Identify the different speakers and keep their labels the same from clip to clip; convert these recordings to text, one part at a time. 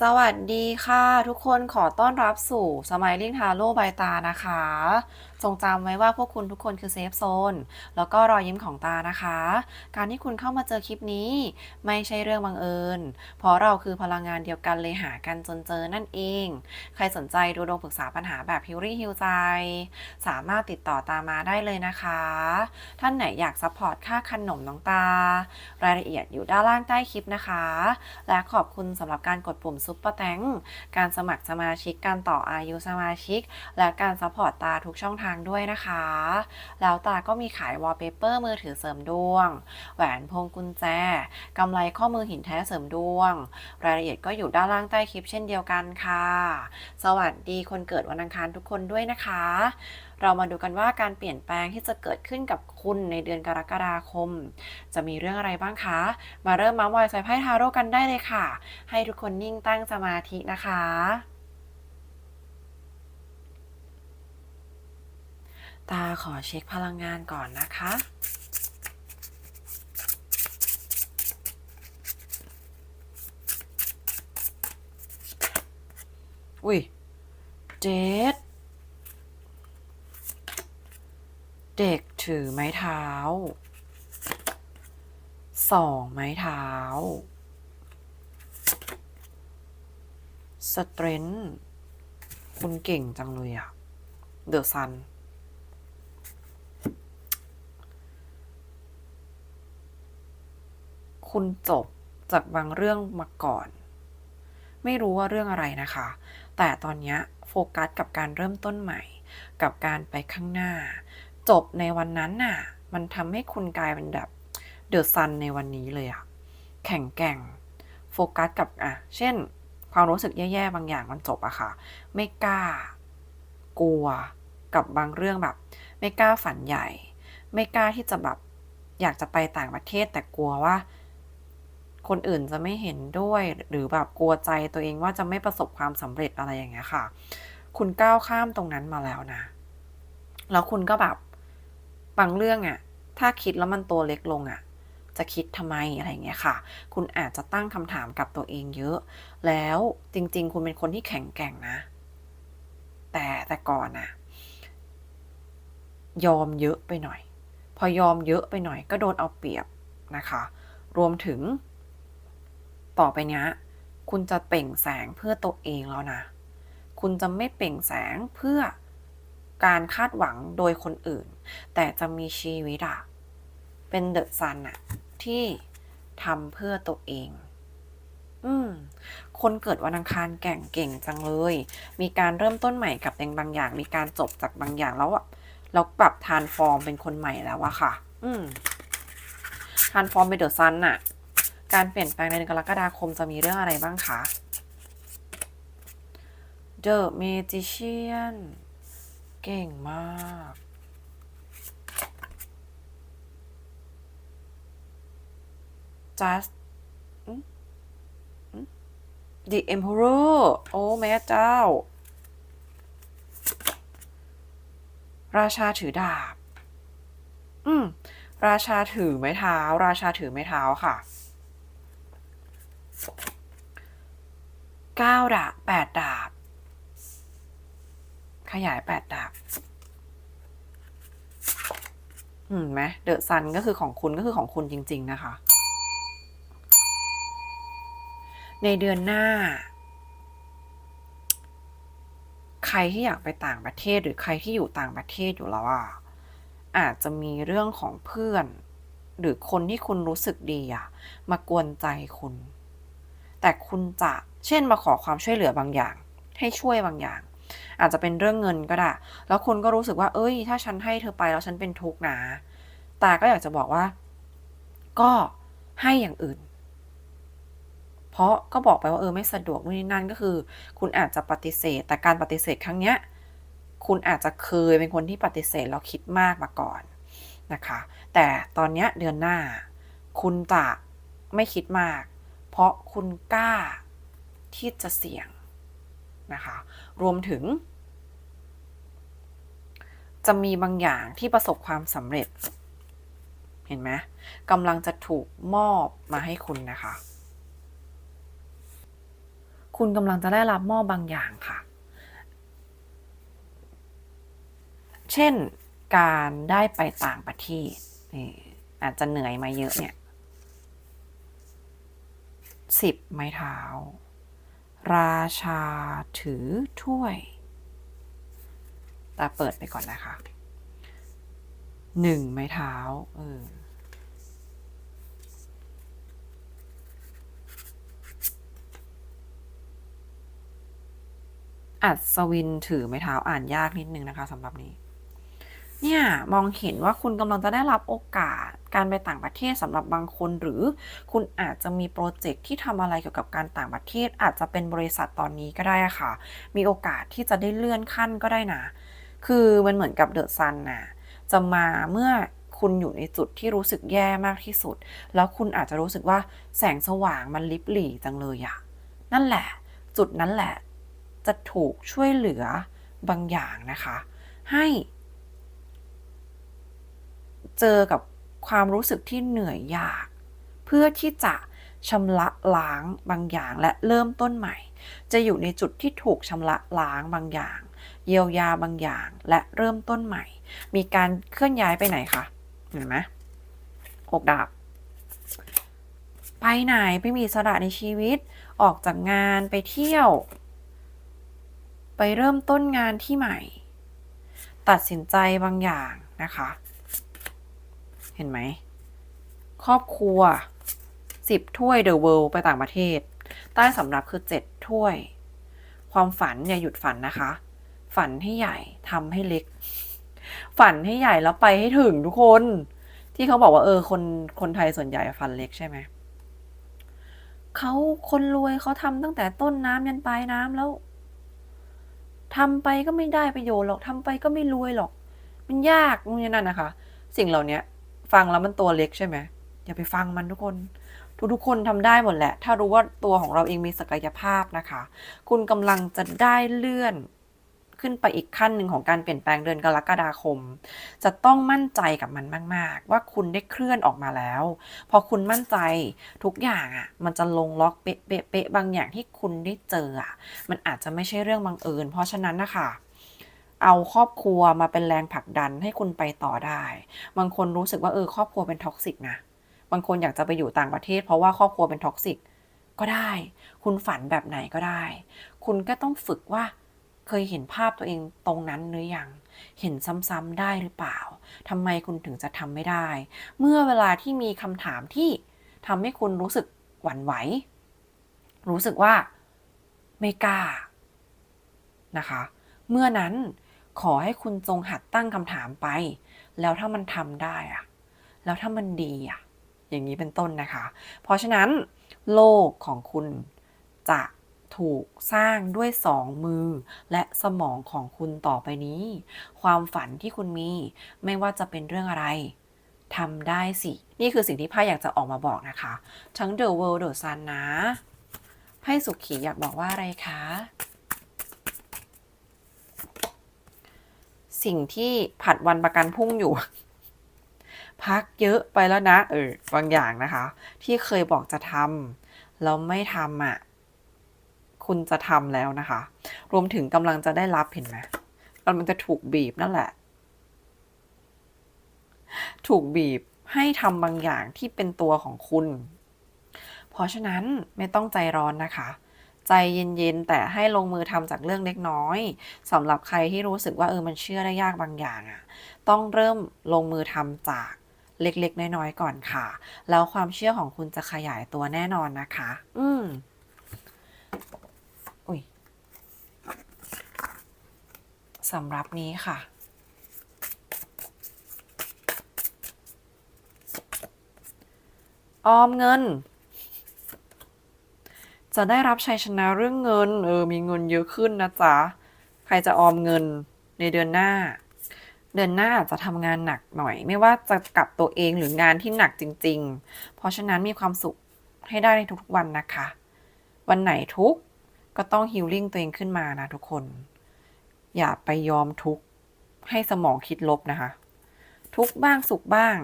Speaker 1: สวัสดีค่ะ ทุกคนขอต้อนรับสู่สมัยลิงทาโร่ใบตานะคะ จงจำไว้ว่าพวกคุณทุกคนคือเซฟโซนแล้วก็รอยยิ้มของตานะคะ การที่คุณเข้ามาเจอคลิปนี้ ไม่ใช่เรื่องบังเอิญ เพราะเราคือพลังงานเดียวกันเลยหากันจนเจอนั่นเอง ใครสนใจดูดวงปรึกษาปัญหาแบบพิวรี่ฮิวใจสามารถติดต่อตามมาได้เลยนะคะ ท่านไหนอยากซัพพอร์ตค่าขนมน้องตา รายละเอียดอยู่ด้านล่างใต้คลิปนะคะ และขอบคุณสำหรับการกดปุ่มซุปเปอร์แตงการสมัครสมาชิกการต่ออายุสมาชิก และการซัพพอร์ตตาทุกช่องทางด้วยนะคะ แล้วตาก็มีขายวอลเปเปอร์มือถือเสริมดวง แหวนพวงกุญแจกำไรข้อมือหินแท้เสริมดวง รายละเอียดก็อยู่ด้านล่างใต้คลิปเช่นเดียวกันค่ะ สวัสดีคนเกิดวันอังคารทุกคนด้วยนะคะ เรามาดูกันว่าการเปลี่ยนแปลงที่จะเกิดขึ้นกับคุณในเดือนกรกฎาคม จะมีเรื่องอะไรบ้างคะ มาเริ่มมาร์มอยสายไพ่ทาโร่กันได้เลยค่ะ ให้ทุกคนนิ่งตั้งสมาธินะคะ ตาขอเช็คพลังงานก่อนนะคะ อุ้ยเจ็ดเด็กถือไม้เท้า สองไม้เท้า สเตรนท์คุณเก่งจังเลยอะเดอะซัน คุณจบจากบางเรื่องมาก่อน ไม่รู้ว่าเรื่องอะไรนะคะ แต่ตอนนี้โฟกัสกับการเริ่มต้นใหม่ กับการไปข้างหน้า จบในวันนั้นน่ะ มันทำให้คุณกลายเป็นแบบเดอะซันในวันนี้เลยอะแข็งแกร่ง โฟกัสกับอะเช่น ความรู้สึกแย่ๆบางอย่างมันจบอะค่ะ ไม่กล้า กลัวกับบางเรื่องแบบ ไม่กล้าฝันใหญ่ ไม่กล้าที่จะแบบอยากจะไปต่างประเทศแต่กลัวว่า คนอื่นจะไม่เห็นด้วย หรือแบบกลัวใจตัวเองว่าจะไม่ประสบความสำเร็จอะไรอย่างเงี้ยค่ะ คุณก้าวข้ามตรงนั้นมาแล้วนะ แล้วคุณก็แบบบางเรื่องอะถ้าคิดแล้วมันตัวเล็กลงอะจะคิดทำไมอะไรเงี้ยค่ะ คุณอาจจะตั้งคำถามกับตัวเองเยอะ แล้วจริง ๆ คุณเป็นคนที่แข็งแกร่งนะ แต่แต่ก่อนนะยอมเยอะไปหน่อย พอยอมเยอะไปหน่อย ก็โดนเอาเปรียบนะคะ รวมถึง ต่อไปเนี้ยคุณจะเปล่งแสงเพื่อตัวเองแล้วนะ คุณจะไม่เปล่งแสงเพื่อการคาดหวังโดยคนอื่น แต่จะมีชีวิตอะเป็นเดอะซันอะที่ทำเพื่อตัวเอง อืม คนเกิดวันอังคารแก่งเก่งจังเลย มีการเริ่มต้นใหม่กับเองบางอย่าง มีการจบจากบางอย่างแล้วอะแล้วปรับทานฟอร์มเป็นคนใหม่แล้วอะค่ะ อืมทานฟอร์มเป็นเดอะซันอะ การเปลี่ยนแปลงในเดือนกรกฎาคมจะมีเรื่องอะไรบ้างคะ The Magician เก่งมาก just อืมอืม The Emperor โอ้แม่เจ้า ราชาถือดาบ อืม ราชาถือไม้เท้า ราชาถือไม้เท้าค่ะ เก้าดาบแปดดาบ ขยายแปดดาบเห็นไหมเดอะซันก็คือของคุณก็คือของคุณจริง ๆ นะคะ ในเดือนหน้า ใครที่อยากไปต่างประเทศหรือใครที่อยู่ต่างประเทศอยู่แล้วอะอาจจะมีเรื่องของเพื่อน หรือคนที่คุณรู้สึกดีอะมากวนใจคุณ แต่คุณจะเช่นมาขอความช่วยเหลือบางอย่าง ให้ช่วยบางอย่าง อาจจะเป็นเรื่องเงินก็ได้ แล้วคุณก็รู้สึกว่า เอ้ย ถ้าฉันให้เธอไปแล้วฉันเป็นทุกข์นะตาก็อยากจะบอกว่า ก็ให้อย่างอื่น เพราะก็บอกไปว่าเออไม่สะดวกนู่นนี่นั่นก็คือ คุณอาจจะปฏิเสธ แต่การปฏิเสธครั้งเนี้ยคุณอาจจะเคยเป็นคนที่ปฏิเสธแล้วคิดมากมาก่อนนะคะ แต่ตอนเนี้ยเดือนหน้า คุณจะไม่คิดมาก เพราะคุณกล้าที่จะเสี่ยงนะคะ รวมถึง จะมีบางอย่างที่ประสบความสำเร็จ เห็นไหมกำลังจะถูกมอบมาให้คุณนะคะ คุณกำลังจะได้รับมอบบางอย่างค่ะ เช่นการได้ไปต่างประเทศอาจจะเหนื่อยมาเยอะเนี่ย สิบไม้เท้า ราชาถือถ้วย ตาเปิดไปก่อนนะคะหนึ่งไม้เท้า เอออัศวินถือไม้เท้าอ่านยากนิดนึงนะคะสำหรับนี้ เนี่ย มองเห็นว่าคุณกำลังจะได้รับโอกาส การไปต่างประเทศสำหรับบางคน หรือคุณอาจจะมีโปรเจกต์ที่ทำอะไรเกี่ยวกับการต่างประเทศ อาจจะเป็นบริษัทตอนนี้ก็ได้ค่ะ มีโอกาสที่จะได้เลื่อนขั้นก็ได้นะ คือมันเหมือนกับเดอะซันน่ะจะมาเมื่อคุณอยู่ในจุดที่รู้สึกแย่มากที่สุด แล้วคุณอาจจะรู้สึกว่าแสงสว่างมันลิบหลี่จังเลยอะนั่นแหละ จุดนั้นแหละ จะถูกช่วยเหลือบางอย่างนะคะ ให้ เจอกับ ความรู้สึกที่เหนื่อยยาก เพื่อที่จะชำระล้างบางอย่างและเริ่มต้นใหม่ จะอยู่ในจุดที่ถูกชำระล้างบางอย่าง เยียวยาบางอย่างและเริ่มต้นใหม่ มีการเคลื่อนย้ายไปไหนคะเห็นไหมหกดาบไปไหนไปมีอิสระในชีวิต ออกจากงานไปเที่ยว ไปเริ่มต้นงานที่ใหม่ ตัดสินใจบางอย่างนะคะ เห็นไหม ครอบครัวสิบถ้วยเดอะเวิลด์ไปต่างประเทศ ใต้สำรับคือเจ็ดถ้วย ความฝันอย่าหยุดฝันนะคะ ฝันให้ใหญ่ทำให้เล็ก ฝันให้ใหญ่แล้วไปให้ถึงทุกคน ที่เขาบอกว่าเออคนคนไทยส่วนใหญ่ฝันเล็กใช่ไหมเขาคนรวยเขาทำตั้งแต่ต้นน้ำยันปลายน้ำแล้วทำไปก็ไม่ได้ประโยชน์หรอกทำไปก็ไม่รวยหรอก มันยากนู่นนี่นั่นนะคะ สิ่งเหล่านี้ ฟังแล้วมันตัวเล็กใช่ไหมอย่าไปฟังมันทุกคน ทุกๆคนทำได้หมดแหละ ถ้ารู้ว่าตัวของเราเองมีศักยภาพนะคะ คุณกำลังจะได้เลื่อนขึ้นไปอีกขั้นหนึ่งของการเปลี่ยนแปลงเดือนกรกฎาคม จะต้องมั่นใจกับมันมาก ๆ ว่าคุณได้เคลื่อนออกมาแล้ว พอคุณมั่นใจทุกอย่างอะ มันจะลงล็อกเป๊ะเป๊ะเป๊ะบางอย่างที่คุณได้เจออะ มันอาจจะไม่ใช่เรื่องบังเอิญ เพราะฉะนั้นนะคะ เอาครอบครัวมาเป็นแรงผลักดันให้คุณไปต่อได้ บางคนรู้สึกว่าเออครอบครัวเป็นท็อกซิกนะ บางคนอยากจะไปอยู่ต่างประเทศ เพราะว่าครอบครัวเป็นท็อกซิกก็ได้ คุณฝันแบบไหนก็ได้ คุณก็ต้องฝึกว่าเคยเห็นภาพตัวเองตรงนั้นหรือยัง เห็นซ้ำๆได้หรือเปล่าทำไมคุณถึงจะทำไม่ได้ เมื่อเวลาที่มีคำถามที่ทำให้คุณรู้สึกหวั่นไหว รู้สึกว่าไม่กล้านะคะ เมื่อนั้น ขอให้คุณจงหัดตั้งคำถามไป แล้วถ้ามันทำได้อะแล้วถ้ามันดีอะอย่างนี้เป็นต้นนะคะ เพราะฉะนั้น โลกของคุณจะถูกสร้างด้วยสองมือ และสมองของคุณต่อไปนี้ ความฝันที่คุณมี ไม่ว่าจะเป็นเรื่องอะไรทำได้สิ นี่คือสิ่งที่ไพ่อยากจะออกมาบอกนะคะ ทั้ง The World The Sun นะไพ่สุขีอยากบอกว่าอะไรคะ สิ่งที่ผัดวันประกันพรุ่งอยู่ พักเยอะไปแล้วนะเออบางอย่างนะคะ ที่เคยบอกจะทำแล้วไม่ทำอะคุณจะทำแล้วนะคะ รวมถึงกำลังจะได้รับเห็นไหมกำลังจะถูกบีบนั่นแหละ ถูกบีบให้ทำบางอย่างที่เป็นตัวของคุณ เพราะฉะนั้นไม่ต้องใจร้อนนะคะ ใจเย็นๆ แต่ให้ลงมือทำจากเรื่องเล็กน้อยสำหรับใครที่รู้สึกว่าเออมันเชื่อได้ยากบางอย่างอะ่ะต้องเริ่มลงมือทำจากเล็กๆ น้อยๆ ก่อนค่ะ แล้วความเชื่อของคุณจะขยายตัวแน่นอนนะคะ อืมอุ้ยสำหรับนี้ค่ะออมเงิน จะได้รับชัยชนะเรื่องเงิน เออ มีเงินเยอะขึ้นนะจ๊ะ ใครจะออมเงินในเดือนหน้า เดือนหน้าอาจจะทำงานหนักหน่อย ไม่ว่าจะกับตัวเองหรืองานที่หนักจริง ๆ เพราะฉะนั้นมีความสุขให้ได้ในทุกๆวันนะคะ วันไหนทุกก็ต้องฮิลลิ่งตัวเองขึ้นมานะทุกคน อย่าไปยอมทุกข์ให้สมองคิดลบนะคะ ทุกบ้างสุขบ้าง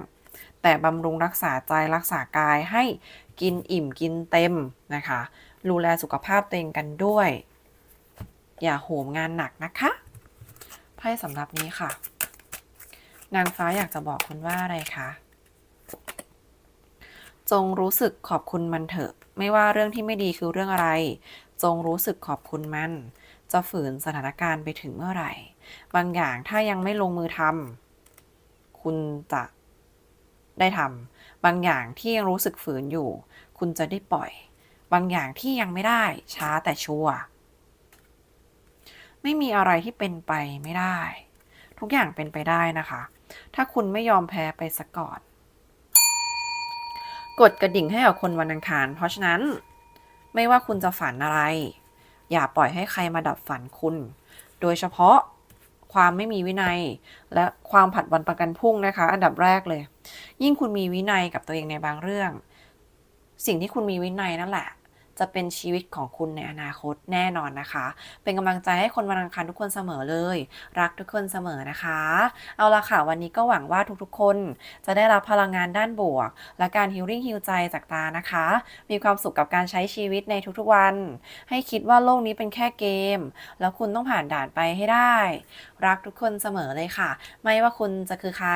Speaker 1: แต่บำรุงรักษาใจรักษากายให้กินอิ่มกินเต็มนะคะ ดูแลสุขภาพตัวเองกันด้วย อย่าโหมงานหนักนะคะไพ่สำหรับนี้ค่ะ นางฟ้าอยากจะบอกคุณว่าอะไรคะจงรู้สึกขอบคุณมันเถอะ ไม่ว่าเรื่องที่ไม่ดีคือเรื่องอะไร จงรู้สึกขอบคุณมัน จะฝืนสถานการณ์ไปถึงเมื่อไหร่ บางอย่างถ้ายังไม่ลงมือทำคุณจะได้ทำบางอย่างที่ยังรู้สึกฝืนอยู่ คุณจะได้ปล่อย บางอย่างที่ยังไม่ได้ช้าแต่ชัวร์ไม่มีอะไรที่เป็นไปไม่ได้ ทุกอย่างเป็นไปได้นะคะ ถ้าคุณไม่ยอมแพ้ไปซะก่อน กดกระดิ่งให้กับคนวันอังคาร เพราะฉะนั้น ไม่ว่าคุณจะฝันอะไร อย่าปล่อยให้ใครมาดับฝันคุณ โดยเฉพาะความไม่มีวินัย และความผัดวันประกันพรุ่งนะคะ อันดับแรกเลย ยิ่งคุณมีวินัยกับตัวเองในบางเรื่อง สิ่งที่คุณมีวินัยนั่นแหละ จะเป็นชีวิตของคุณในอนาคตแน่นอนนะคะ เป็นกำลังใจให้คนวันอังคารทุกคนเสมอเลย รักทุกคนเสมอนะคะ เอาละค่ะ วันนี้ก็หวังว่าทุกๆ คนจะได้รับพลังงานด้านบวก และการฮิลลิ่งฮิลใจจากตานะคะ มีความสุขกับการใช้ชีวิตในทุกๆวัน ให้คิดว่าโลกนี้เป็นแค่เกม แล้วคุณต้องผ่านด่านไปให้ได้ รักทุกคนเสมอเลยค่ะ ไม่ว่าคุณจะคือใคร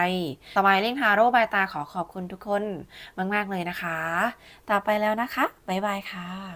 Speaker 1: สมายลิงฮาโร่บายตาขอขอบคุณทุกคนมาก ๆ เลยนะคะ ต่อไปแล้วนะคะ บ๊ายบายค่ะ